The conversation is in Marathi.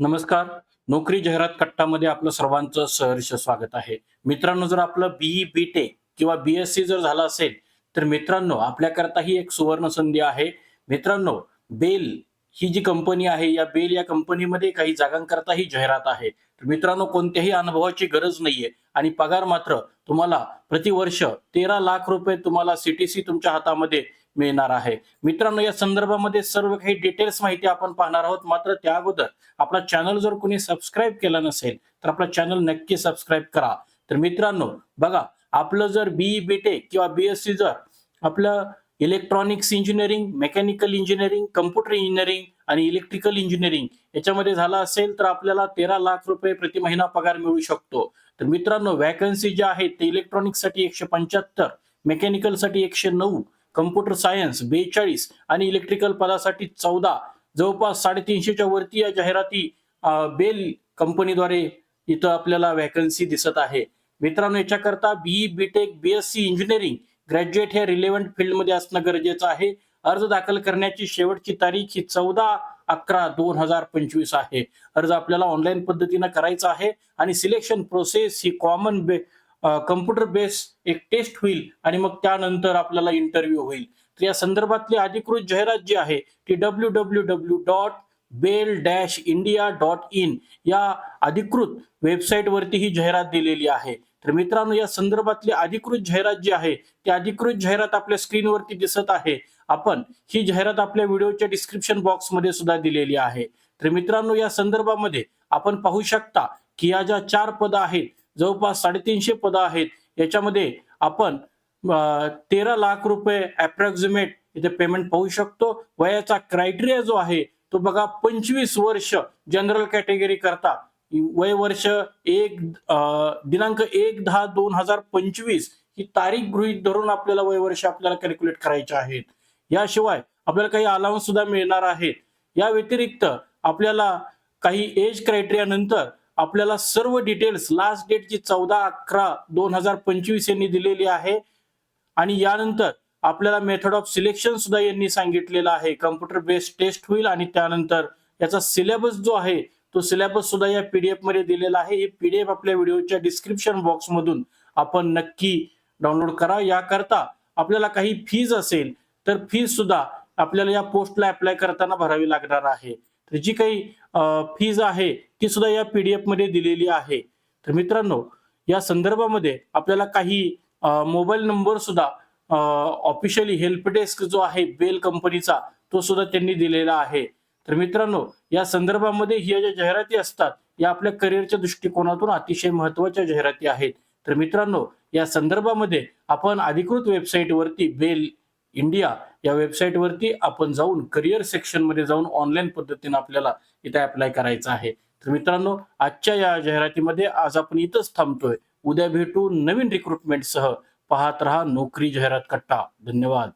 नमस्कार. नोकरी जाहिरात कट्टामध्ये आपलं सर्वांचं सहर्ष स्वागत आहे. मित्रांनो जर आपलं बीई बी टेक किंवा बीएससी जर झालं असेल तर मित्रांनो आपल्याकरता ही एक सुवर्ण संधी आहे. मित्रांनो बेल ही जी कंपनी आहे या बेल या कंपनीमध्ये काही जागांकरता ही जाहिरात आहे. तर मित्रांनो कोणत्याही अनुभवाची गरज नाहीये. आणि पगार मात्र तुम्हाला प्रतिवर्ष तेरा लाख रुपये तुम्हाला सीटीसी तुमच्या हातामध्ये मिळणार आहे. मित्रांनो या संदर्भामध्ये सर्व काही डिटेल्स माहिती आपण पाहणार आहोत. मात्र त्या अगोदर आपला चॅनल जर कोणी सबस्क्राईब केला नसेल तर आपला चॅनल नक्की सबस्क्राईब करा. तर मित्रांनो बघा आपलं जर बीई बीटेक किंवा बीएससी जर आपलं electronics engineering mechanical engineering computer engineering आणि इलेक्ट्रिकल इंजिनिअरिंग याच्यामध्ये झाला असेल तर आपल्याला तेरा लाख रुपये प्रति महिना पगार मिळू शकतो. तर मित्रांनो व्हॅकन्सी ज्या आहेत ते इलेक्ट्रॉनिक्ससाठी एकशे पंच्याहत्तर मेकॅनिकलसाठी एकशे नऊ कम्प्युटर सायन्स बेचाळीस आणि इलेक्ट्रिकल पदासाठी चौदा. जवळपास साडेतीनशेच्या वरती या जाहिराती बेल कंपनीद्वारे इथं आपल्याला वॅकन्सी दिसत आहे. मित्रांनो याच्याकरता BE BTech BSc engineering graduate हे रिलेव्हंट फील्डमध्ये असणं गरजेचं आहे. अर्ज दाखल करण्याची शेवटची तारीख ही चौदा अकरा दोन हजार पंचवीस आहे. अर्ज आपल्याला ऑनलाईन पद्धतीनं करायचा आहे आणि सिलेक्शन प्रोसेस ही कॉमन बे कम्प्युटर बेस एक टेस्ट होईल आणि मग त्यानंतर आपल्याला इंटरव्ह्यू होईल. तर या संदर्भातली अधिकृत जाहिरात जी आहे ती W W W dot BEL dash India dot in या अधिकृत वेबसाईटवरती ही जाहिरात दिलेली आहे. तर मित्रांनो या संदर्भातली अधिकृत जाहिरात जी आहे ती अधिकृत जाहिरात आपल्या स्क्रीनवरती दिसत आहे. आपण ही जाहिरात आपल्या व्हिडिओच्या डिस्क्रिप्शन बॉक्समध्ये सुद्धा दिलेली आहे. तर मित्रांनो या संदर्भामध्ये आपण पाहू शकता की या ज्या चार पदं आहेत जवळपास साडेतीनशे पदं आहेत. याच्यामध्ये आपण तेरा लाख रुपये अप्रॉक्सिमेट इथे पेमेंट पाहू शकतो. वयाचा क्रायटेरिया जो आहे तो बघा पंचवीस वर्ष जनरल कॅटेगरी करता. वय वर्ष एक दिनांक एक दहा दोन हजार पंचवीस ही तारीख गृहीत धरून आपल्याला वय वर्ष आपल्याला कॅल्क्युलेट करायचे आहेत. याशिवाय आपल्याला काही अलाउन्स सुद्धा मिळणार आहेत. या व्यतिरिक्त आपल्याला काही एज क्रायटेरिया नंतर आपल्याला सर्व डिटेल्स लास्ट डेटची चौदा अकरा दोन हजार पंचवीस यांनी दिलेली आहे. आणि यानंतर आपल्याला मेथड ऑफ सिलेक्शन सुद्धा यांनी सांगितलेलं आहे. कम्प्युटर बेस्ड टेस्ट होईल आणि त्यानंतर याचा सिलेबस जो आहे तो सिलेबस सुद्धा या पीडीएफमध्ये दिलेला आहे. ही पीडीएफ आपल्या व्हिडिओच्या डिस्क्रिप्शन बॉक्स मधून आपण नक्की डाउनलोड करा. याकरता आपल्याला काही फीज असेल तर फीज सुद्धा आपल्याला या पोस्टला अप्लाय करताना भरावी लागणार आहे. तर जी काही फीज आहे ती सुद्धा या पीडीएफमध्ये दिलेली आहे. तर मित्रांनो या संदर्भामध्ये आपल्याला काही मोबाईल नंबर सुद्धा ऑफिशियली हेल्प डेस्क जो आहे बेल कंपनीचा तो सुद्धा त्यांनी दिलेला आहे. तर मित्रांनो या संदर्भामध्ये ह्या ज्या जाहिराती असतात या आपल्या करिअरच्या दृष्टिकोनातून अतिशय महत्त्वाच्या जाहिराती आहेत. तर मित्रांनो या संदर्भामध्ये आपण अधिकृत वेबसाईटवरती बेल इंडिया या वेबसाईटवरती आपण जाऊन करिअर सेक्शनमध्ये जाऊन ऑनलाईन पद्धतीने आपल्याला इथे अप्लाय करायचं आहे. तर मित्रांनो आजच्या या जाहिरातीमध्ये आज आपण इथंच थांबतोय. उद्या भेटू नवीन रिक्रुटमेंटसह पाहत रहा नोकरी जाहिरात कट्टा. धन्यवाद.